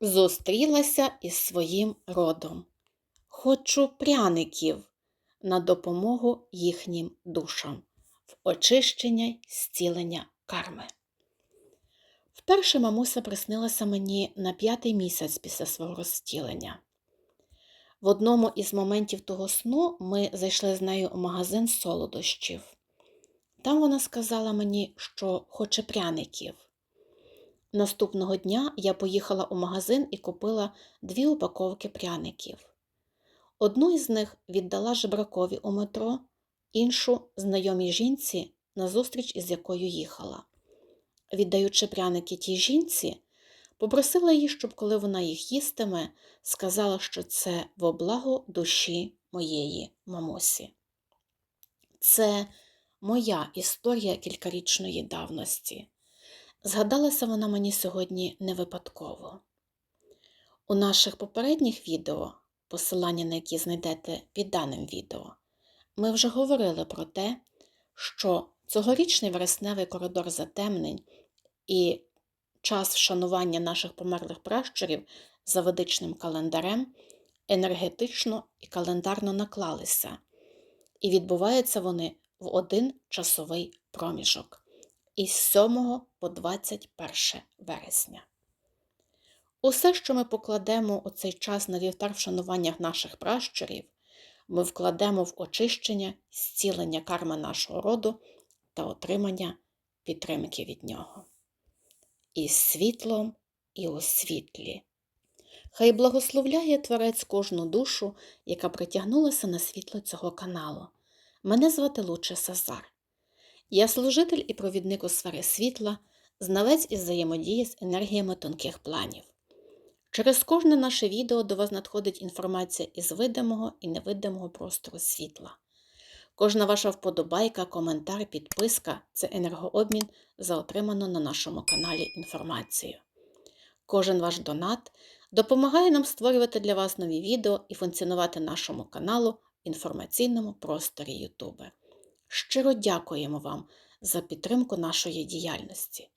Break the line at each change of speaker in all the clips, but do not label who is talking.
Зустрілася із своїм родом. Хочу пряників на допомогу їхнім душам в очищення й зцілення карми. Вперше мамуся приснилася мені на п'ятий місяць після свого розтілення. В одному із моментів того сну ми зайшли з нею у магазин солодощів. Там вона сказала мені, що хоче пряників. Наступного дня я поїхала у магазин і купила дві упаковки пряників. Одну із них віддала жебракові у метро, іншу знайомій жінці, на зустріч із якою їхала. Віддаючи пряники тій жінці, попросила її, щоб коли вона їх їстиме, сказала, що це во благо душі моєї мамусі. Це моя історія кількарічної давності. Згадалася вона мені сьогодні не випадково. У наших попередніх відео, посилання на які знайдете під даним відео, ми вже говорили про те, що цьогорічний вересневий коридор затемнень і час вшанування наших померлих пращурів за ведичним календарем енергетично і календарно наклалися, і відбуваються вони в один часовий проміжок із 7 по 21 вересня. Усе, що ми покладемо у цей час на вівтар вшанування наших пращурів, ми вкладемо в очищення, зцілення карми нашого роду та отримання підтримки від нього. І світлом, і у світлі. Хай благословляє Творець кожну душу, яка притягнулася на світло цього каналу. Мене звати Луче Сазар. Я служитель і провідник у сфері світла, знавець із взаємодії з енергіями тонких планів. Через кожне наше відео до вас надходить інформація із видимого і невидимого простору світла. Кожна ваша вподобайка, коментар, підписка це енергообмін за отриману на нашому каналі інформацію. Кожен ваш донат допомагає нам створювати для вас нові відео і функціонувати нашому каналу в інформаційному просторі Ютубе. Щиро дякуємо вам за підтримку нашої діяльності.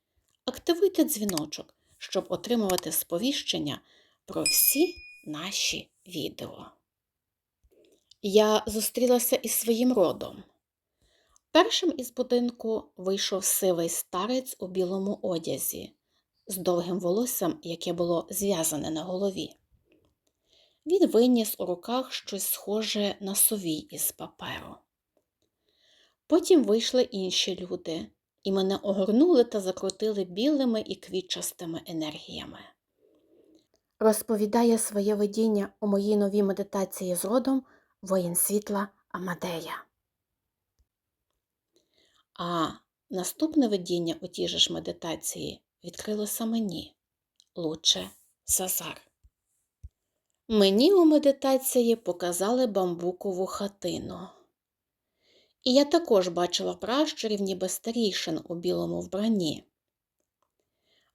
Активуйте дзвіночок, щоб отримувати сповіщення про всі наші відео. Я зустрілася із своїм родом. Першим із будинку вийшов сивий старець у білому одязі з довгим волоссям, яке було зв'язане на голові. Він виніс у руках щось схоже на совій із паперу. Потім вийшли інші люди, і мене огорнули та закрутили білими і квітчастими енергіями. Розповідає своє видіння у моїй новій медитації з родом воїн світла Амадея. А наступне видіння у тій же ж медитації відкрилося мені Луче Сазар. Мені у медитації показали бамбукову хатину. І я також бачила пращурів, ніби старішин у білому вбранні.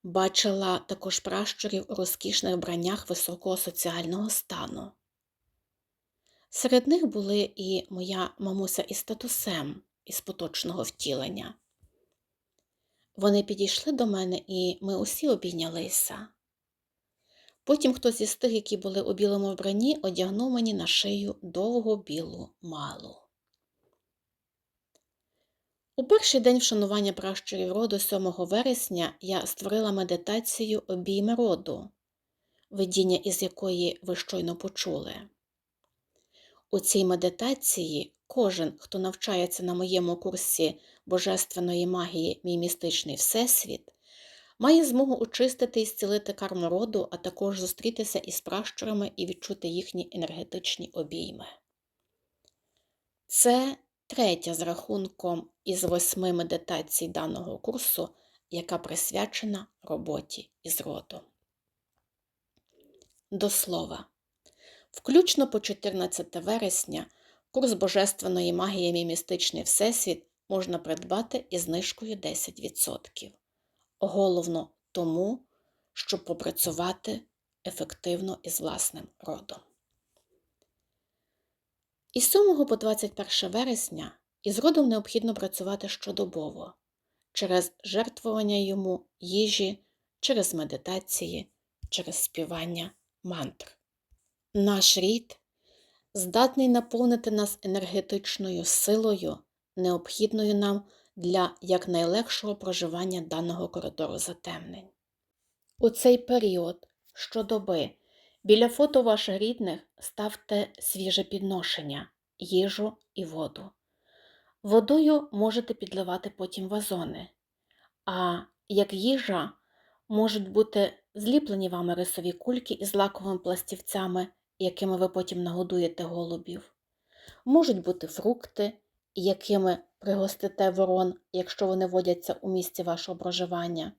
Бачила також пращурів у розкішних вбраннях високого соціального стану. Серед них були і моя мамуся із татусем із поточного втілення. Вони підійшли до мене, і ми усі обійнялися. Потім хтось із тих, які були у білому вбранні, одягнув мені на шию довгу білу малу. У перший день вшанування пращурів роду 7 вересня я створила медитацію обійми роду, видіння із якої ви щойно почули. У цій медитації кожен, хто навчається на моєму курсі Божественної магії Мій містичний Всесвіт, має змогу очистити і зцілити карму роду, а також зустрітися із пращурами і відчути їхні енергетичні обійми. Це третя з рахунком із восьми медитацій даного курсу, яка присвячена роботі із родом. До слова, включно по 14 вересня курс Божественної магії містичний Всесвіт можна придбати із знижкою 10%. Головно тому, щоб попрацювати ефективно із власним родом. Із 7 по 21 вересня із родом необхідно працювати щодобово через жертвування йому їжі, через медитації, через співання мантр. Наш рід здатний наповнити нас енергетичною силою, необхідною нам для якнайлегшого проживання даного коридору затемнень. У цей період щодоби біля фото ваших рідних ставте свіже підношення, їжу і воду. Водою можете підливати потім вазони, а як їжа можуть бути зліплені вами рисові кульки із лаковими пластівцями, якими ви потім нагодуєте голубів. Можуть бути фрукти, якими пригостите ворон, якщо вони водяться у місці вашого проживання.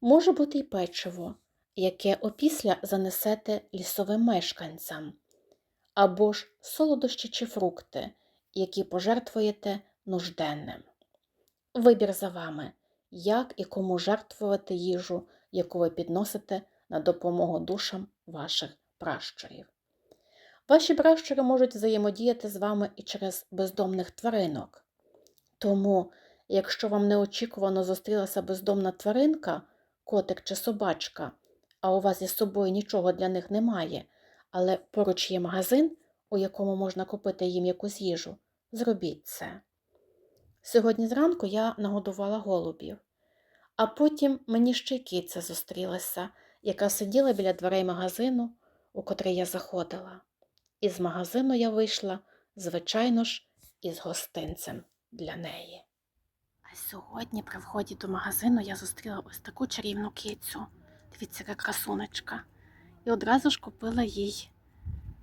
Може бути й печиво, яке опісля занесете лісовим мешканцям, або ж солодощі чи фрукти, які пожертвуєте нужденним. Вибір за вами, як і кому жертвувати їжу, яку ви підносите на допомогу душам ваших пращурів. Ваші пращури можуть взаємодіяти з вами і через бездомних тваринок. Тому, якщо вам неочікувано зустрілася бездомна тваринка, котик чи собачка, а у вас із собою нічого для них немає, але поруч є магазин, у якому можна купити їм якусь їжу, зробіть це. Сьогодні зранку я нагодувала голубів, а потім мені ще й киця зустрілася, яка сиділа біля дверей магазину, у котрий я заходила. Із магазину я вийшла, звичайно ж, із гостинцем для неї. А сьогодні при вході до магазину я зустріла ось таку чарівну кицю. Дивіться, яка красунечка. І одразу ж купила їй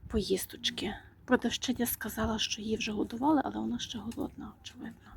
поїсточки. Продавщиня сказала, що її вже годували, але вона ще голодна, очевидно.